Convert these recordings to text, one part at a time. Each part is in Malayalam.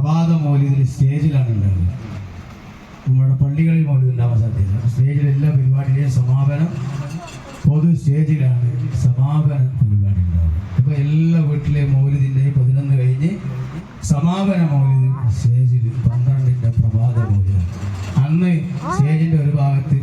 പ്രഭാത മൗലിദിൽ സ്റ്റേജിലാണ് ഉണ്ടാവുക നമ്മുടെ പള്ളികളിൽ മൗലിദ് ഉണ്ടാവാൻ സാധ്യത സ്റ്റേജിൽ എല്ലാ സമാപനം പൊതു സ്റ്റേജിലാണ് സമാപന പരിപാടി ഉണ്ടാവുക ഇപ്പോൾ എല്ലാ വീട്ടിലെ മൗലിയതിന്റെയും പതിനൊന്ന് കഴിഞ്ഞ് സമാപന മൗലിദ് സ്റ്റേജിൽ പന്ത്രണ്ടിന്റെ പ്രഭാത മൗലിയാണ് അന്ന് സ്റ്റേജിന്റെ ഒരു ഭാഗത്ത്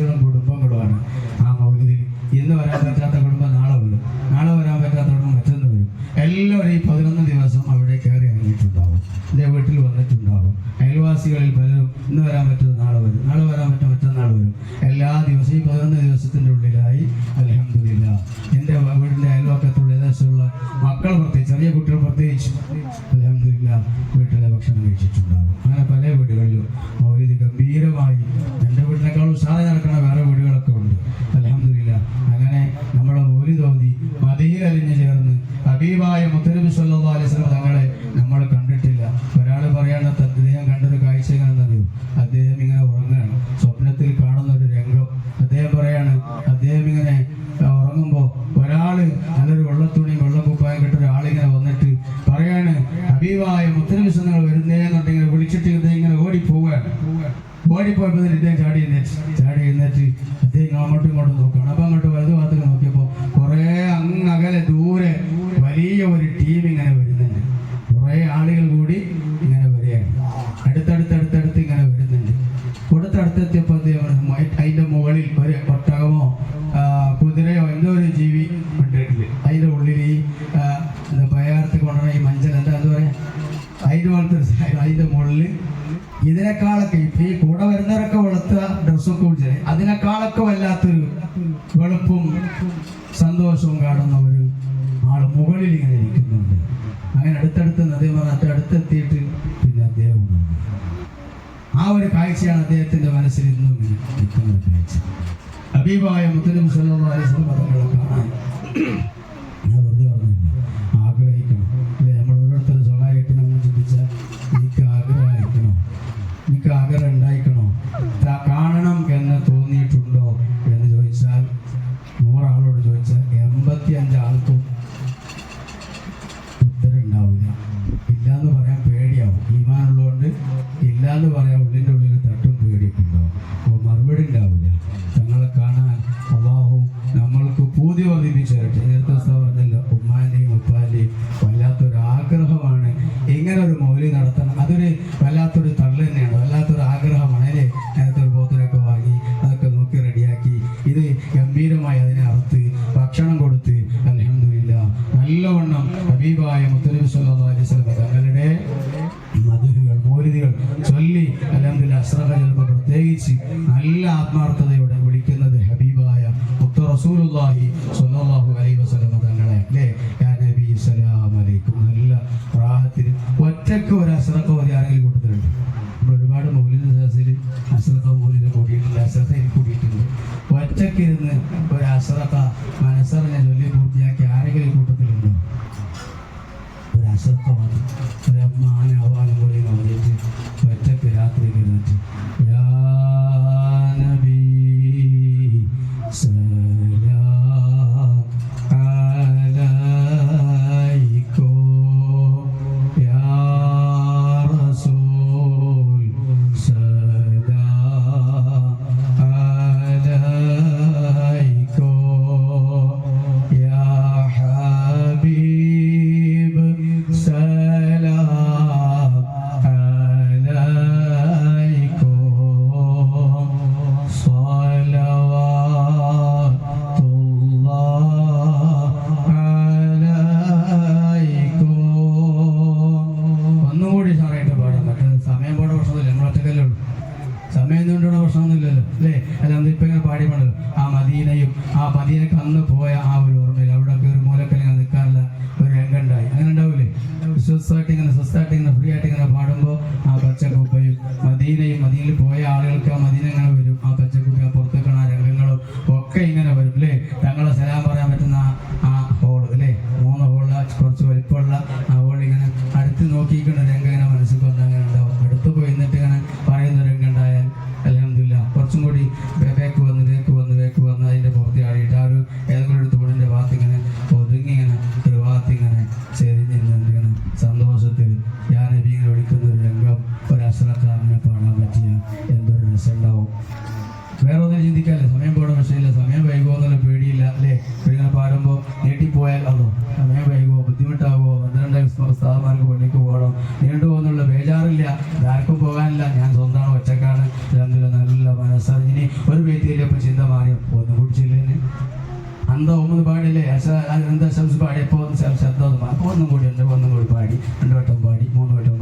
കുടുംബം കുടുംബങ്ങളുമാണ് ആ മൗലിദിൽ ഇന്ന് വരാൻ പറ്റാത്ത കുടുംബം നാളെ വരും. നാളെ വരാൻ പറ്റാത്ത കുടുംബം മറ്റൊന്ന് വരും. എല്ലാവരും ഈ പതിനൊന്ന് ദിവസം അവിടെ കയറി ഇറങ്ങിയിട്ടുണ്ടാവും. എന്റെ വീട്ടിൽ വന്നിട്ടുണ്ടാവും. അയൽവാസികളിൽ പലരും ഇന്ന് വരാൻ പറ്റുന്നത് നാളെ വരും. നാളെ വരാൻ പറ്റും മറ്റന്നാൾ വരും. എല്ലാ ദിവസവും ഈ പതിനൊന്ന് ദിവസത്തിന്റെ ഉള്ളിലായി അലഹമില്ല എന്റെ വീടിന്റെ അയൽവക്കത്തുള്ള ഏകദേശമുള്ള മക്കൾ പ്രത്യേകിച്ച് ചെറിയ കുട്ടികൾ പ്രത്യേകിച്ച് അലഹമില്ല വീട്ടിലെ ഭക്ഷണം കഴിച്ചിട്ടുണ്ടാവും. അങ്ങനെ പല വീടുകളിലും മൗലിദ് ഗംഭീരമായി ഉത്സാഹം നടക്കുന്ന വേറെ വീടുകളൊക്കെ ഉണ്ട്. അലഹമില്ല അങ്ങനെ നമ്മളെ ഒരു തോതി മതിയിൽ ചേർന്ന് ഹബീബായ മുത്തലബി സല്ലല്ലാഹു അലൈഹി തങ്ങളെ ഇതിനേക്കാളൊക്കെ ഈ കൂടെ വരുന്നവരൊക്കെ വെളുത്ത ഡ്രസ്സൊക്കെ പൂജ അതിനേക്കാളൊക്കെ വല്ലാത്തൊരു വെളുപ്പും സന്തോഷവും കാണുന്ന ഒരു ആൾ മുകളിൽ ഇങ്ങനെ ഇരിക്കുന്നുണ്ട്. അങ്ങനെ അടുത്തടുത്ത് നദി പറഞ്ഞ അടുത്തെത്തിയിട്ട് പിന്നെ അദ്ദേഹം ആ ഒരു കാഴ്ചയാണ് അദ്ദേഹത്തിന്റെ മനസ്സിൽ ഇന്നും അഭിപ്രായം മുത്തലിം സല്ലല്ലാഹു ഗംഭീരമായി അതിനെ അറുത്ത് ഭക്ഷണം കൊടുത്ത് അലഹമില്ല നല്ലവണ്ണം ഹബീബായ മുത്തലബി സല്ലാ അലൈഹി വസല്ലം തങ്ങളുടെ മധുരുകൾ മോരുതികൾ ചൊല്ലി അലഹമില്ല അസ്രഹ പ്രത്യേകിച്ച് നല്ല ആത്മാർത്ഥതയോടെ വിളിക്കുന്നത് ഹബീബായ മുത്ത റസൂലുല്ലാഹി സ്വല്ലല്ലാഹു അലൈഹി വസല്ലം തങ്ങളെ. അല്ലേ? നബി അലൈക്കും. നല്ല പ്രാഹത്തിൽ ഒറ്റയ്ക്ക് ഒരു അസ്രക്ക അമ്മയെന്നുകൊണ്ടുള്ള പ്രശ്നമൊന്നുമില്ലല്ലോ അല്ലേ? അല്ല ഇപ്പൊ ഇങ്ങനെ പാടി ആ മദീനയും ആ മദീനക്ക് അന്ന് പോയ ആ ഒരു ഓർമ്മ ചിന്തിക്കാല്ലേ സമയം പോകണ വിഷയമില്ല സമയം വൈകുമെന്നുള്ള പേടിയില്ല അല്ലേ? വീടിനെ പാരുമ്പോൾ നീട്ടിപ്പോയാൽ അതോ സമയം വൈകുമോ ബുദ്ധിമുട്ടാകുമോ പന്ത്രണ്ടായി സ്ഥാപനമാർക്ക് പണിക്ക് പോകണം നീണ്ടു പോകുന്നുള്ള ബേജാറില്ല. ആർക്കും പോകാനില്ല. ഞാൻ സ്വന്തമാണ് ഒറ്റക്കാണ്. എന്തില്ല നല്ല മനസ്സാണ്. ഇനി ഒരു വ്യക്തിയിലിപ്പം ചിന്ത മാറി. ഒന്നും കുടിച്ചില്ലേ അന്തോ ഒന്ന് പാടില്ലേ? എന്താ ശബ്ദം എപ്പോ ശബ്ദം ഒന്നും കൂടി ഉണ്ട് ഒന്നും കൂടി പാടി. രണ്ടു വട്ടം പാടി മൂന്ന് വട്ടം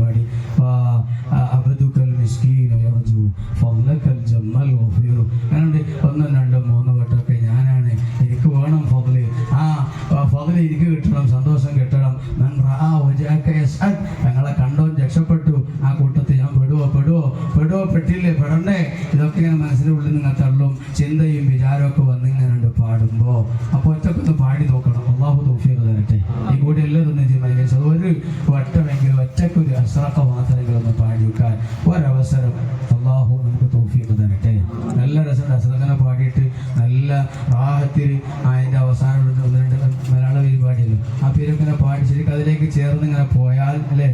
ഇതൊക്കെ മനസ്സിന്റെ ഉള്ളിൽ നിങ്ങൾ തള്ളും ചിന്തയും വിചാരവും വന്ന് ഇങ്ങനെ ഉണ്ട് പാടുമ്പോൾ അപ്പോൾ ഒറ്റക്കൊന്ന് പാടി നോക്കണം. അള്ളാഹു തോഫിയൊക്കെ തരട്ടെ. ഈ കൂടി എല്ലാവരും തീരുമാനിക്കുക ഒരു വട്ടമെങ്കിലും ഒറ്റക്കൊരു അസ്രാക്ക മാത്രമെങ്കിലും ഒന്ന് പാടി വെക്കാൻ ഒരവസരം അള്ളാഹു നമുക്ക് തോഫിയൊക്കെ തരട്ടെ. നല്ല രസമുണ്ട് അസ്രക്കനെ പാടിയിട്ട് നല്ല റാഹത്തിൽ അതിന്റെ അവസാനം ഒന്ന് രണ്ട് മലയാള പേര് പാടിയല്ലോ. ആ പേരൊക്കെ പാടി ശരിക്കും അതിലേക്ക് ചേർന്ന് ഇങ്ങനെ പോയാൽ അല്ലേ?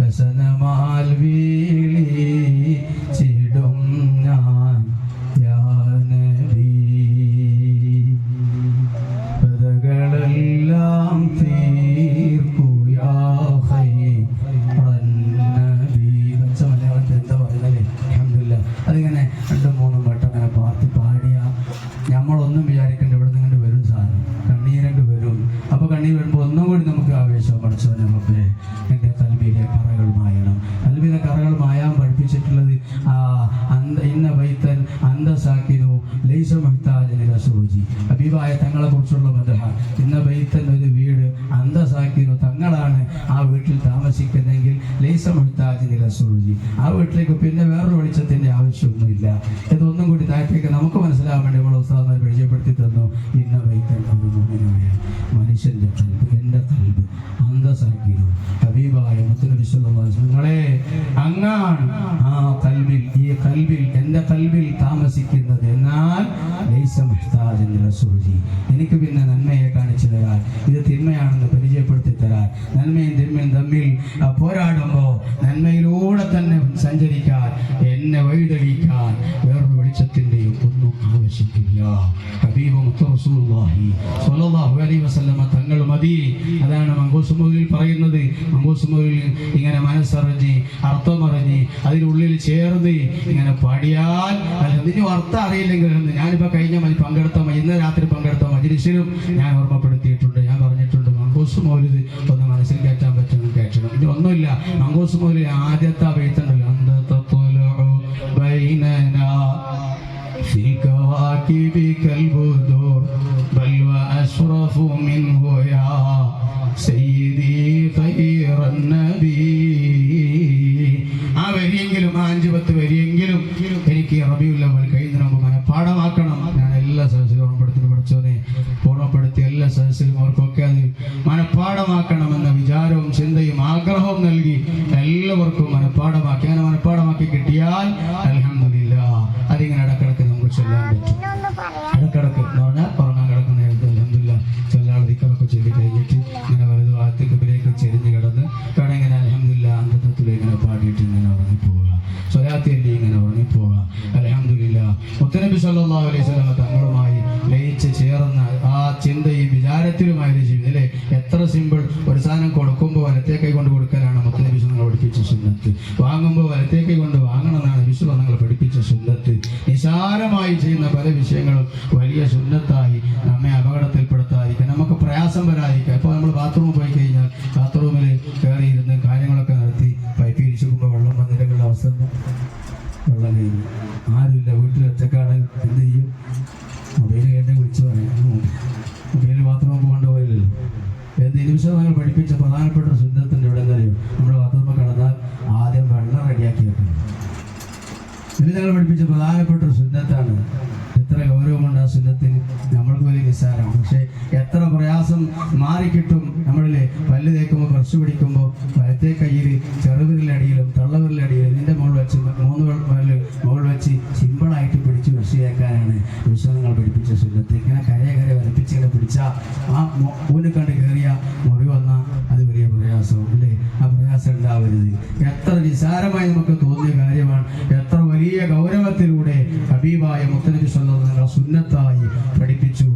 വ്യസനമാൽ അതിങ്ങനെ രണ്ടും മൂന്നും വട്ടം അങ്ങനെ പാർത്തി പാടിയ നമ്മളൊന്നും വിചാരിക്കേണ്ട ഇവിടെ നിങ്ങളുടെ വരും സാധനം കണ്ണീരണ്ട് വരും. അപ്പോൾ കണ്ണീർ ഒന്നും കൂടി നമുക്ക് ആവേശം പഠിച്ചോ നമുക്ക് എന്റെ കൽബിയിലെ കറകൾ മായണം. കൽബിയിലെ കറകൾ മായാൻ പഠിപ്പിച്ചിട്ടുള്ളത് ആ അന്ത ഇന്ന വൈത്തൻ അന്തസാക്കിനു ലൈസ മഹ്താജനില സൂചി അബീബായ തങ്ങളെ കുറിച്ചുള്ള മതഹ ഇന്ന ബൈത്തൻ ഒരു വീട് അന്തസാക്കിനു തങ്ങളാണ് ആ വീട്ടിൽ താമസിക്കുന്നെങ്കിൽ ലൈസ മഹ്താജനില സൂചി ആ വീട്ടിലേക്ക് പിന്നെ വേറൊരു വെളിച്ചത്തിന്റെ ആവശ്യമൊന്നുമില്ല. ഇതൊന്നും കൂടി താഴത്തേക്ക് നമുക്ക് മനസ്സിലാവാൻ വേണ്ടി നമ്മൾ ഉസ്താദ് പരിചയപ്പെടുത്തി തന്നു. ഇന്ന ബൈത്തൻ മനുഷ്യന്റെ കൽബ് എന്റെ കൽബ് അന്തസ്സാക്കിയിരുന്നു ഹബീബായ നിങ്ങളെ അങ്ങാണ് ആ കൽബിൽ ഈ കൽബിൽ എന്റെ കൽബിൽ താമസിക്കുന്നത് എന്നാൽ എനിക്ക് പിന്നെ നന്മയെ കാണിച്ചു തരാൻ ഇത് തിന്മയാണെന്ന് പരിചയപ്പെടുത്തി തരാൻ. നന്മയും തിന്മയും തമ്മിൽ പോരാടുമ്പോൾ വസല്ലമ തങ്ങൾ മതി. അതാണ് മങ്കോസുമോയിൽ പറയുന്നത്. മങ്കോസുമോയിൽ ഇങ്ങനെ മനസ്സറിഞ്ഞ് അർത്ഥമറിഞ്ഞ് അതിനുള്ളിൽ ചേർന്ന് ഇങ്ങനെ പാടിയാൽ അല്ല ഇതിന് അർത്ഥം അറിയില്ലെങ്കിൽ ഞാനിപ്പോൾ ഞാനിപ്പോ കഴിഞ്ഞ മതി പങ്കെടുത്ത ഇന്ന് രാത്രി പങ്കെടുത്ത മജിലിസിലും ഞാൻ ഓർമ്മപ്പെടുത്തിയിട്ടുണ്ട്. ഞാൻ പറഞ്ഞിട്ടുണ്ട് മങ്കോസ് ഒന്ന് മനസ്സിൽ കയറ്റാൻ പറ്റുമെന്ന് കേട്ടണം ഇനി ഒന്നുമില്ല. മങ്കോസ് ആദ്യത്തെ വെയ്ത്തുണ്ടല്ലോ الكواكب كالبدور بل وأشرف منه يا سيدي خير النبي. ഇടക്കിടക്ക് എന്ന് പറഞ്ഞാൽ ഉറങ്ങാൻ കിടക്കുന്ന നേരത്തെ അലഹമില്ല ചൊല്ലാൾ ദിക്കറൊക്കെ ചൊല്ലി കഴിഞ്ഞിട്ട് ഇങ്ങനെ വലതു കിടന്ന് കാരണം ഇങ്ങനെ അലഹമില്ല അന്തത്വത്തിൽ ഇങ്ങനെ പാടിയിട്ട് ഇങ്ങനെ ഉറങ്ങിപ്പോവുക. സ്വലാത്തിയല്ലേ ഇങ്ങനെ ഉറങ്ങിപ്പോവുക. അലഹമില്ല അലൈഹി വസല്ലം തങ്ങളുമായി ലയിച്ച് ചേർന്ന ആ ചിന്തയും വിചാരത്തിലുമായിരുന്നു ഒരു ജീവിതം. അല്ലേ? എത്ര സിമ്പിൾ ഒരു സാധനം കൊടുക്കുമ്പോൾ വലത്തേ നിസാരമായി ചെയ്യുന്ന പല വിഷയങ്ങളും വലിയ സുന്നത്തായി നമ്മെ അപകടത്തിൽപ്പെടുത്താതിരിക്കാം നമുക്ക് പ്രയാസം വരാതിരിക്കുക ഇപ്പോൾ നമ്മൾ ബാത്റൂമിൽ പോയി കഴിഞ്ഞാൽ ബാത്റൂമിൽ കയറിയിരുന്ന് കാര്യങ്ങളൊക്കെ നടത്തി പൈപ്പ് ഇരിച്ചുമ്പോൾ വെള്ളം വന്നിട്ടുള്ള അവസ്ഥ? വെള്ളം കഴിഞ്ഞു ആരുമില്ല. വീട്ടിൽ ഒറ്റക്കാണ്. എന്ത് ചെയ്യും? മൊബൈൽ കേട്ടെ വിളിച്ചു പറയാം. മൊബൈൽ ബാത്റൂമിൽ പോകേണ്ട പോയില്ലല്ലോ എന്ത് നിമിഷം നിങ്ങൾ പഠിപ്പിച്ച പ്രധാനപ്പെട്ട ശുദ്ധത്തിന്റെ ഇവിടെ എന്തായാലും നമ്മുടെ ബാത്റൂമിൽ കിടന്നാൽ ആദ്യം വെള്ളം റെഡിയാക്കി വെക്കണം. ഞങ്ങൾ പഠിപ്പിച്ച പ്രധാനപ്പെട്ട ഒരു സുന്നത്താണ്. എത്ര ഗൗരവമുണ്ട് ആ സുന്നത്തിന്. നമ്മൾക്ക് വലിയ നിസ്സാരമാണ്. പക്ഷേ എത്ര പ്രയാസം മാറിക്കിട്ടും നമ്മളിലെ പല്ല് തേക്കുമ്പോൾ ബ്രഷ് പിടിക്കുമ്പോൾ വലത്തെ കയ്യിൽ ചെറുവിരലടിയിലും തള്ളവിരലടിയിലും ഇതിന്റെ മുകളിൽ വെച്ച് മൂന്ന് പല്ല് മുകൾ വെച്ച് സിമ്പിളായിട്ട് പിടിച്ച് ബ്രഷ് തേക്കാനാണ് വിശ്വങ്ങൾ പഠിപ്പിച്ച സുന്നത്ത്. ഇങ്ങനെ കരയെ കര വരപ്പിച്ച് ഇങ്ങനെ ആ ഊന് കണ്ട് കയറിയ മുറി വന്നാൽ അത് വലിയ പ്രയാസം. അല്ലേ? ആ പ്രയാസം ഉണ്ടാവരുത്. എത്ര നിസാരമായി നമുക്ക് തോന്നിയ കാര്യമാണ്. വലിയ ഗൗരവത്തിലൂടെ ഹബീബായ മുത്തനബി സല്ലല്ലാഹു അലൈഹി സുന്നത്തായി പഠിപ്പിച്ചു.